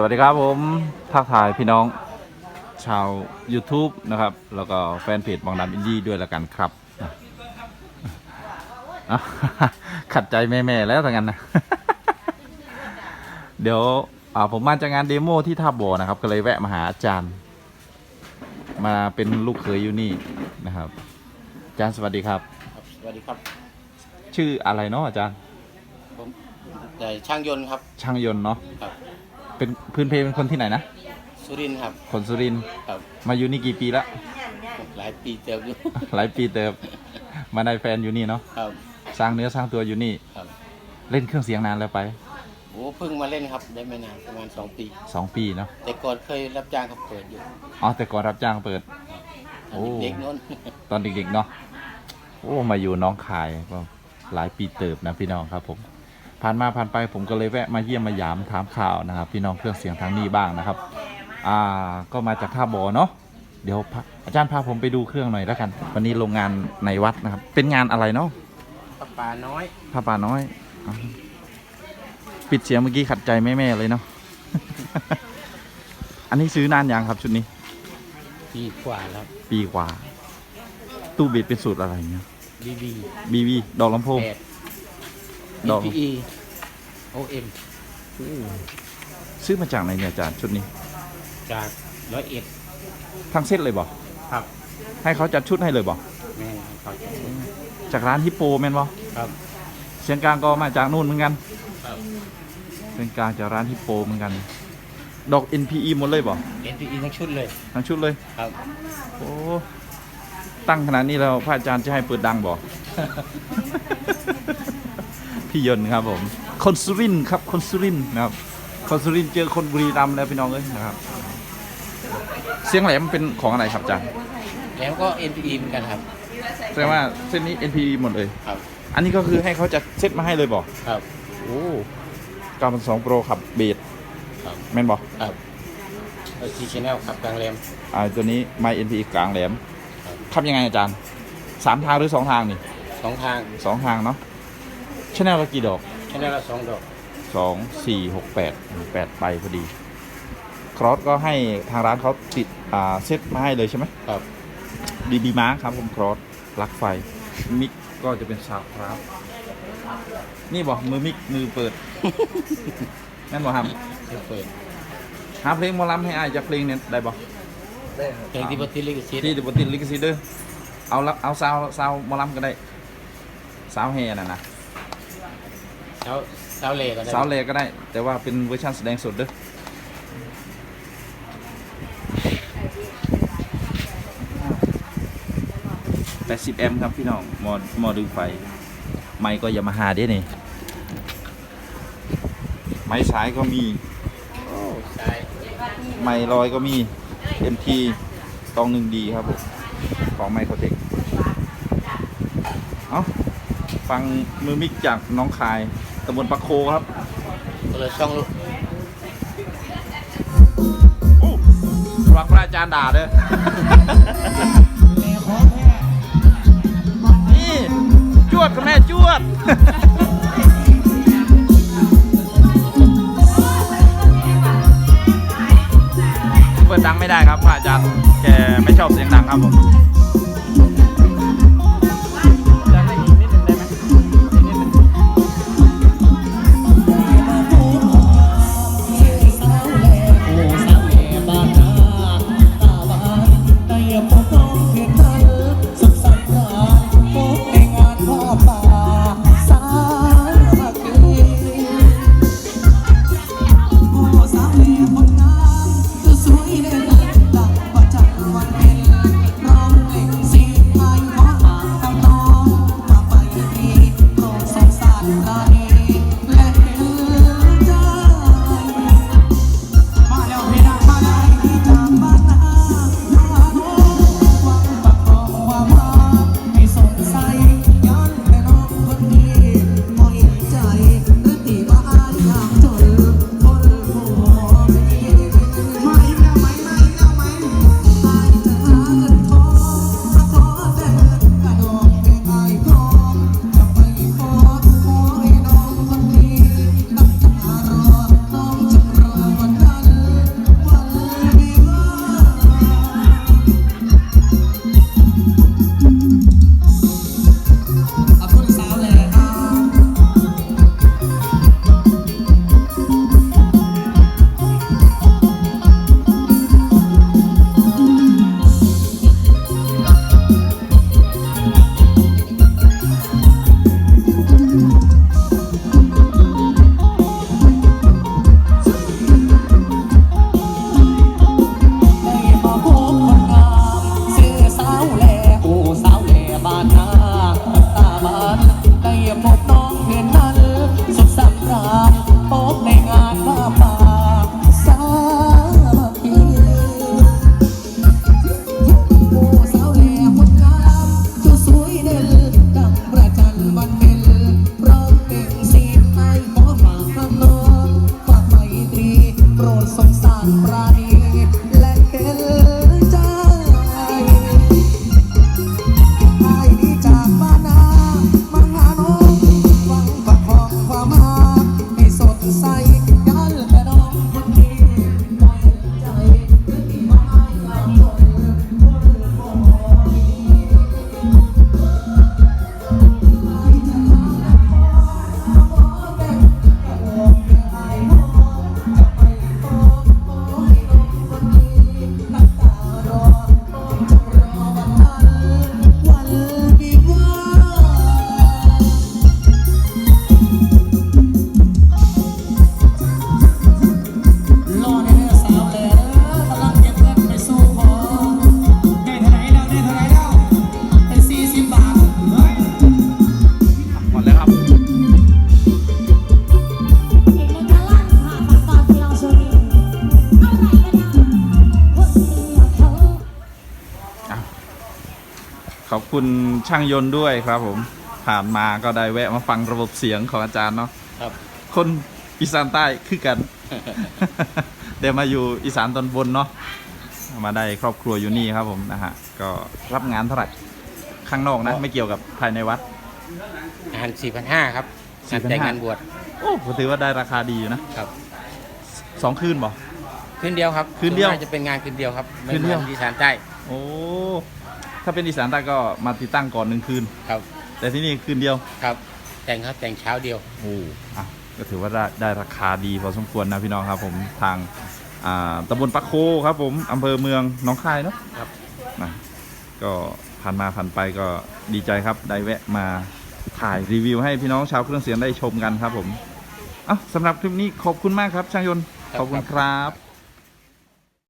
สวัสดีครับผมทักทายพี่น้องชาว YouTube นะครับ แล้วก็แฟนเพจบางดำอินดี้ด้วยแล้วกันครับอะขัดใจแม่ๆแล้วทั้งนั้นนะ เดี๋ยวอ่าผมมาจากงานเดโมที่ท่าบ่อนะครับ ก็เลยแวะมาหาอาจารย์ มาเป็นลูกเขยอยู่นี่นะครับอาจารย์สวัสดีครับครับสวัสดีครับ ชื่ออะไรเนาะอาจารย์ผมแต่ช่างยนต์ครับ ช่างยนต์เนาะครับ เป็นพื้นเพเป็นคนที่ไหนนะ สุรินทร์ครับคนสุรินทร์ครับมาอยู่นี่กี่ปีแล้วหลายปีเติมอยู่หลายปีเติบมาได้แฟนอยู่นี่เนาะครับสร้างเนื้อสร้างตัวอยู่นี่ครับเล่นเครื่องเสียงนานแล้วไปโอ้เพิ่งมาเล่นครับได้ไม่นานประมาณ2ปี2ปีเนาะแต่ก่อนเคยรับจ้างเขาเปิดอยู่อ๋อแต่ก่อนรับจ้างเปิดโอ้เด็กๆโน้นตอนเด็กๆเนาะโอ้มาอยู่น้องคายก็หลายปีเติบนะพี่น้องครับผม ผ่านมาผ่านไปผมก็เลยแวะมาเยี่ยมมาหยามถามข่าวนะครับ พี่น้องเครื่องเสียงทางนี้บ้างนะครับ อ่าก็มาจากท่าบอเนาะเดี๋ยวพาอาจารย์พาผมไปดูเครื่องหน่อยแล้วกัน วันนี้โรงงานในวัดนะครับ เป็นงานอะไรเนาะปลาป่าน้อยผ้าป่าน้อยอะปิดเสียงเมื่อกี้ขัดใจแม่ๆเลยเนาะอันนี้ซื้อนานยังครับชุดนี้ ปีกว่าแล้ว ปีกว่า ตู้บิดเป็นสูตรอะไรเนี่ยดีดีบีบีดอกลำโพงแปด ดอก DPE OM ซื้อมาจากไหนเนี่ยอาจารย์ชุดนี้ จากร้อยเอ็ดทั้งเซตเลยบอกครับให้เขาจัดชุดให้เลยบอกแม่ครับจากร้านฮิปโปแม่นบอครับ เสียงกลางก็มาจากนู่นเหมือนกันครับ เสียงกลางจากร้านฮิปโปเหมือนกัน ดอก NPE หมดเลยบอก NPE ทั้งชุดเลยทั้งชุดเลย ครับ โอ้ตั้งขนาดนี้แล้วพระอาจารย์จะให้เปิดดังบอก พี่ยนต์ครับผมคนสุรินทร์ครับคนสุรินทร์นะครับคนสุรินทร์เจอคนบุรีรัมย์แล้วพี่น้องเอ้ยนะครับ เสียงแหลมเป็นของอะไรครับอาจารย์แล้วก็ NPE เหมือนกันครับ แสดงว่าเส้นนี้ NPE หมดเลย ครับ อันนี้ก็คือให้เขาจะเซตมาให้เลยบอกครับ โอ้กามันสองโปรขับเบสครับ แม่นบอกครับเอทีชแนลครับกลางแรมอ่าตัวนี้ไม NPE กลางแหลมครับขับยังไงอาจารย์สามทางหรือสองทางนี่ สองทาง สองทางเนาะ ชแนลละกี่ดอกชแนลละสองดอกสองสี่หกแปดแปดใบพอดี ครอสก็ให้ทางร้านเขาติดอ่าเซตมาให้เลยใช่ไหมครับดีดีมาร์คครับผมครอสลักไฟ มิกก็จะเป็นซาวครับ นี่บอกมือมิกมือเปิดนั่นบอกครับจะเปิดหาเพลงหมอลำให้อายจากเพลงเนี่ยได้บอกเพลงที่ปฏิลิกสิทธิ์ที่ดิบติดลิขสิทธิ์เด้อเอาละเอาซาวซาวหมอลำก็ได้ซาวแฮน่ะนะ เช้าเช้าเลก็ได้ซาวเลก็ได้ แต่ว่าเป็นเวอร์ชันแสดงสดเด้อ80แอมป์ครับพี่น้องมอมอดูไฟ ไมค์ก็ยามาฮาเด้นี่ ไม้สายก็มี ใช่ไมค์ลอยก็มี MT ตองหนึ่งดีครับผมของไมโครเทคเอาฟังมือมิกจากน้องคาย ตำบลปักโคครับก็เลยช่องลูกโอ้ฟังพระอาจารย์ด่าเด้อนี่จวดกับแม่จวดเปิดดังไม่ได้ครับพระอาจารย์แกไม่ชอบเสียงดังครับผม ปรา คุณช่างยนต์ด้วยครับผมผ่านมาก็ได้แวะมาฟังระบบเสียงของอาจารย์เนาะครับ คนอีสานใต้คือกัน เดี๋ยวมาอยู่อีสานตอนบนเนาะมาได้ครอบครัวอยู่นี่ครับผมนะฮะก็รับงานเท่าไหร่ข้างนอกนะ ไม่เกี่ยวกับภายในวัดอาหารสี่พันห้าครับงาน4,500แต่งงานบวชโอ้ผมถือว่าได้ราคาดีอยู่นะครับ สองคืนบ่คืนเดียวครับ คืนเดียวส่าจะเป็นงานคืนเดียวครับไม่คืนเดียวหมือที่สานใต้โอ้ ถ้าเป็นอีสานใต้ก็มาติดตั้งก่อนหนึ่งคืน ครับแต่ที่นี่คืนเดียวครับ แต่งครับแต่งเช้าเดียว โอ้อะก็ถือว่าได้ได้ราคาดีพอสมควรนะพี่น้องครับผมทางอ่าตำบลปะโคครับผมอำเภอเมืองหน้องคายเนาะครับ นะก็ผ่านมาผ่านไปก็ดีใจครับได้แวะมาถ่ายรีวิวให้พี่น้องชาวเครื่องเสียงได้ชมกันครับผมอะสำหรับคลิปนี้ขอบคุณมากครับช่างยนต์ครับขอบคุณครับ